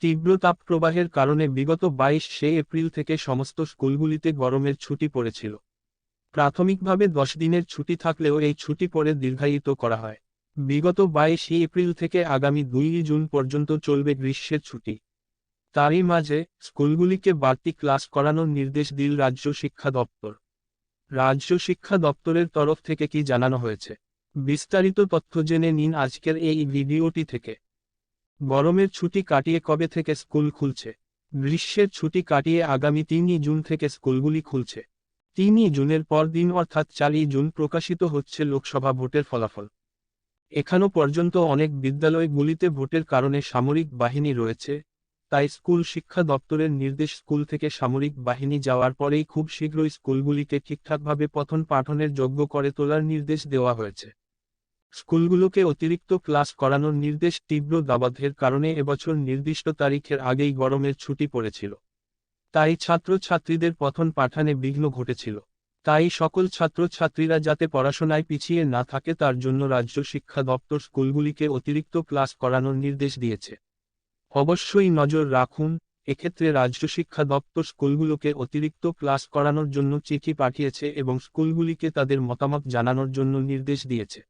তীব্র তাপপ্রবাহের কারণে বিগত বাইশ সে এপ্রিল থেকে সমস্ত স্কুলগুলিতে গরমের ছুটি পড়েছিল। প্রাথমিকভাবে দশ দিনের ছুটি থাকলেও এই ছুটি পরে দীর্ঘায়িত করা হয়। বিগত বাইশে এপ্রিল থেকে আগামী দুই জুন পর্যন্ত চলবে গ্রীষ্মের ছুটি। তারই মাঝে স্কুলগুলিকে বাড়তি ক্লাস করানোর নির্দেশ দিল রাজ্য শিক্ষা দপ্তর। রাজ্য শিক্ষা দপ্তরের তরফ থেকে কি জানানো হয়েছে? বিস্তারিত তথ্য জেনে নিন আজকের এই ভিডিওটি থেকে। গরমের ছুটি কাটিয়ে কবে থেকে স্কুল খুলছে? গ্রীষ্মের ছুটি কাটিয়ে আগামী তিনই জুন থেকে স্কুলগুলি খুলছে। তিনই জুনের পর দিন অর্থাৎ চারই জুন প্রকাশিত হচ্ছে লোকসভা ভোটের ফলাফল। এখনও পর্যন্ত অনেক বিদ্যালয়গুলিতে ভোটের কারণে সামরিক বাহিনী রয়েছে, তাই স্কুল শিক্ষা দপ্তরের নির্দেশ স্কুল থেকে সামরিক বাহিনী যাওয়ার পরেই খুব শীঘ্রই স্কুলগুলিকে ঠিকঠাকভাবে পঠন পাঠনের যোগ্য করে তোলার নির্দেশ দেওয়া হয়েছে। স্কুলগুলোকে অতিরিক্ত ক্লাস করানোর নির্দেশ তীব্র দাবাধের কারণে এবছর নির্দিষ্ট তারিখের আগেই গরমের ছুটি পড়েছিল। তাই ছাত্রছাত্রীদের পঠন পাঠানে বিঘ্ন ঘটেছিল। তাই সকল ছাত্রছাত্রীরা যাতে পড়াশোনায় পিছিয়ে না থাকে তার জন্য রাজ্য শিক্ষা দপ্তর স্কুলগুলিকে অতিরিক্ত ক্লাস করানোর নির্দেশ দিয়েছে। অবশ্যই নজর রাখুন, এক্ষেত্রে রাজ্য শিক্ষা দপ্তর স্কুলগুলোকে অতিরিক্ত ক্লাস করানোর জন্য চিঠি পাঠিয়েছে এবং স্কুলগুলিকে তাদের মতামত জানানোর জন্য নির্দেশ দিয়েছে।